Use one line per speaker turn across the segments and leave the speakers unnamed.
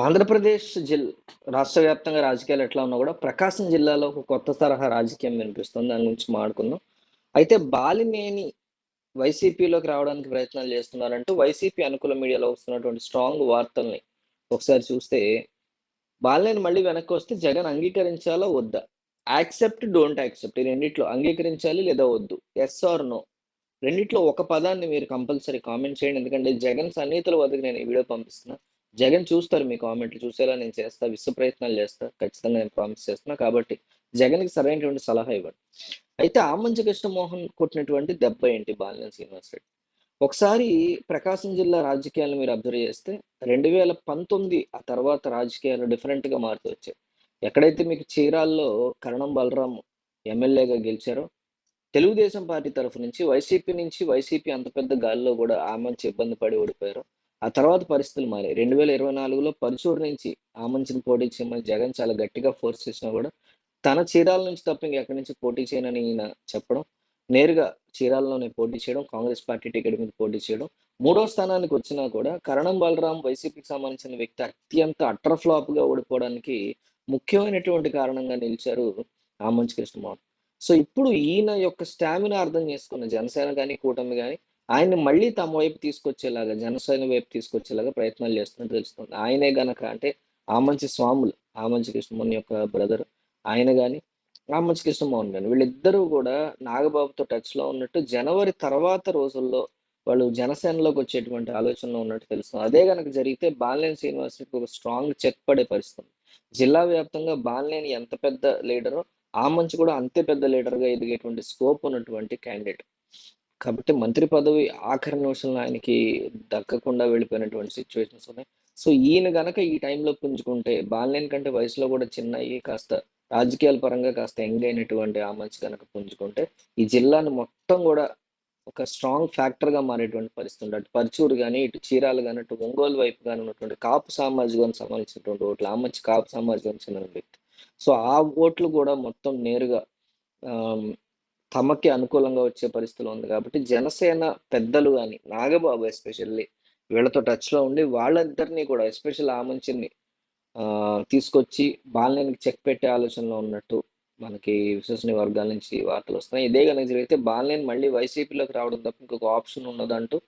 ఆంధ్రప్రదేశ్ జిల్ రాష్ట్ర వ్యాప్తంగా రాజకీయాలు ఎట్లా ఉన్నా కూడా ప్రకాశం జిల్లాలో ఒక కొత్త తరహా రాజకీయం వినిపిస్తుంది. దాని గురించి మాట్లాడుకుందాం. అయితే బాలినేని వైసీపీలోకి రావడానికి ప్రయత్నాలు చేస్తున్నారంటూ వైసీపీ అనుకూల మీడియాలో వస్తున్నటువంటి స్ట్రాంగ్ వార్తల్ని ఒకసారి చూస్తే బాలినేని మళ్ళీ వెనక్కి వస్తే జగన్ అంగీకరించాలా వద్దా? యాక్సెప్ట్ డోంట్ యాక్సెప్ట్ ఈ రెండిట్లో అంగీకరించాలి లేదా వద్దు? ఎస్ ఆర్ నో రెండిట్లో ఒక పదాన్ని మీరు కంపల్సరీ కామెంట్ చేయండి. ఎందుకంటే జగన్ సన్నిహితుల వద్దకు నేను ఈ వీడియో పంపిస్తున్నాను జగన్ చూస్తారు మీ కామెంట్లు చూసేలా నేను చేస్తా విశ్వ ప్రయత్నాలు చేస్తా ఖచ్చితంగా నేను ప్రామిస్ చేస్తున్నా కాబట్టి జగన్కి సరైనటువంటి సలహా ఇవ్వండి. అయితే ఆమంచి కృష్ణమోహన్ కొట్టినటువంటి దెబ్బ ఏంటి బాలినేని యూనివర్సిటీ ఒకసారి ప్రకాశం జిల్లా రాజకీయాలను మీరు అబ్జర్వ్ చేస్తే రెండు వేల పంతొమ్మిది ఆ తర్వాత రాజకీయాలు డిఫరెంట్గా మారుతూ వచ్చాయి. ఎక్కడైతే మీకు చీరాల్లో కరణం బలరాం ఎమ్మెల్యేగా గెలిచారో తెలుగుదేశం పార్టీ తరఫు నుంచి వైసీపీ నుంచి వైసీపీ అంత పెద్ద గాలిలో కూడా ఆమంచి ఇబ్బంది పడి ఓడిపోయారు ఆ తర్వాత పరిస్థితులు మారి రెండు వేల ఇరవై నాలుగులో పరుచూరు నుంచి ఆమంచిని పోటీ చేయమని జగన్ చాలా గట్టిగా ఫోర్స్ చేసినా కూడా తన చీరాల నుంచి తప్ప ఎక్కడి నుంచి పోటీ చేయనని ఈయన చెప్పడం నేరుగా చీరాలలోనే పోటీ చేయడం కాంగ్రెస్ పార్టీ టికెట్ మీద పోటీ చేయడం మూడో స్థానానికి వచ్చినా కూడా కరణం బలరాం వైసీపీకి సంబంధించిన వ్యక్తి అత్యంత అట్ర ఫ్లాప్గా ఓడిపోవడానికి ముఖ్యమైనటువంటి కారణంగా నిలిచారు ఆమంచి కృష్ణమోహన్ సో ఇప్పుడు ఈయన యొక్క స్టామినా అర్థం చేసుకున్న జనసేన కానీ కూటమి కానీ ఆయన్ని మళ్ళీ తమ వైపు తీసుకొచ్చేలాగా జనసేన వైపు తీసుకొచ్చేలాగా ప్రయత్నాలు చేస్తున్నట్టు తెలుస్తుంది. ఆయనే గనక అంటే ఆమంచి స్వాములు ఆమంచి కృష్ణమోహన్ యొక్క బ్రదర్ ఆయన కానీ ఆమంచి కృష్ణమోహన్ కానీ వీళ్ళిద్దరూ కూడా నాగబాబుతో టచ్లో ఉన్నట్టు జనవరి తర్వాత రోజుల్లో వాళ్ళు జనసేనలోకి వచ్చేటువంటి ఆలోచనలో ఉన్నట్టు తెలుస్తుంది. అదే కనుక జరిగితే బాలినేని శ్రీనివాసకి ఒక స్ట్రాంగ్ చెక్ పడే పరిస్థితి జిల్లా వ్యాప్తంగా బాలినేని ఎంత పెద్ద లీడరో ఆ మంచి కూడా అంతే పెద్ద లీడర్గా ఎదిగేటువంటి స్కోప్ ఉన్నటువంటి క్యాండిడేట్. కాబట్టి మంత్రి పదవి ఆఖరి నిమిషంలో ఆయనకి దక్కకుండా వెళ్ళిపోయినటువంటి సిచ్యువేషన్స్ ఉన్నాయి. సో ఈయన గనక ఈ టైంలో పుంజుకుంటే బాలనేని కంటే వయసులో కూడా చిన్న కాస్త రాజకీయాల పరంగా కాస్త యంగ్ అయినటువంటి ఆ మంచి కనుక పుంజుకుంటే ఈ జిల్లాను మొత్తం కూడా ఒక స్ట్రాంగ్ ఫ్యాక్టర్గా మారేటువంటి పరిస్థితి ఉంది అటు పరుచూరు కానీ ఇటు చీరాలు కానీ అటు ఒంగోలు వైపు కానీ ఉన్నటువంటి కాపు సామాజికానికి సంబంధించినటువంటి ఓట్లు ఆ మంచి కాపు సామాజికానికి చెందిన వ్యక్తి. సో ఆ ఓట్లు కూడా మొత్తం నేరుగా తమకి అనుకూలంగా వచ్చే పరిస్థితులు ఉంది కాబట్టి జనసేన పెద్దలు కానీ నాగబాబు ఎస్పెషల్లీ వీళ్ళతో టచ్లో ఉండి వాళ్ళందరినీ కూడా ఎస్పెషల్ ఆ మంచిని తీసుకొచ్చి బాలినేనికి చెక్ పెట్టే ఆలోచనలో ఉన్నట్టు మనకి విశ్వసనీయ వర్గాల నుంచి వార్తలు వస్తున్నాయి. ఇదే కనుక జరిగితే బాలినేని మళ్ళీ వైసీపీలోకి రావడం తప్ప ఇంకొక ఆప్షన్ ఉన్నదంటూ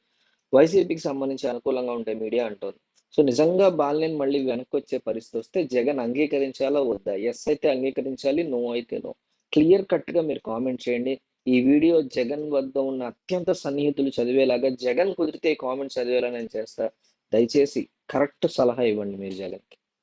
వైసీపీకి సంబంధించి అనుకూలంగా ఉంటే మీడియా అంటుంది. సో నిజంగా బాలినేని మళ్ళీ వెనక్కి వచ్చే పరిస్థితి వస్తే జగన్ అంగీకరించాలా వద్దా? ఎస్ అయితే అంగీకరించాలి నో అయితే నో. క్లియర్ కట్గా మీరు కామెంట్ చేయండి. ఈ వీడియో జగన్ వద్ద ఉన్న అత్యంత సన్నిహితులు చదివేలాగా జగన్ కుదిరితే కామెంట్ చదివేలా నేను చేస్తా. దయచేసి కరెక్ట్ సలహా ఇవ్వండి మీరు జగన్కి.